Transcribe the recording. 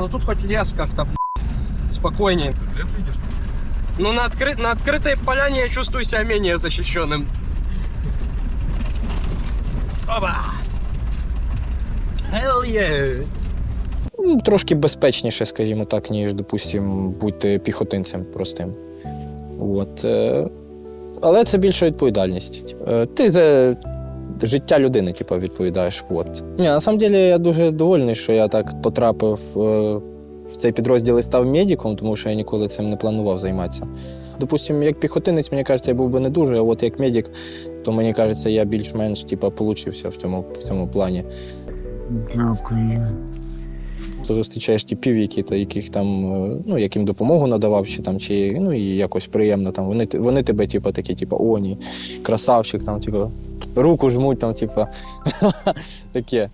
Ну тут хоть лес как-то, блядь, спокойнее. Лес видишь? Ну на, откры... на открытой поляне я чувствую себя менее защищенным. Оба! Hell yeah! Ну, Трошки безпечніше, скажімо так, ніж, допустим, бути піхотинцем простим. От. е, Але це більша відповідальність. Е, Ти за життя людини, типу, відповідаєш. От. Ні, на самом деле я дуже довольний, що я так потрапив е, в цей підрозділ і став медиком, тому що я ніколи цим не планував займатися. Допустим, як піхотинець, мені кажеться, я був би не дуже, а от як медик, то мені кажеться, я більш-менш типу, получився в цьому, в цьому плані. Дякую. Ти зустрічаєш типів, які, та- яких там, е, ну, яким допомогу надавав, чи там, чи ну, і якось приємно. Там, вони, вони тебе, типу, такі, типу, о, ні, красавчик, там, типу, руку жмуть, там, типа таке.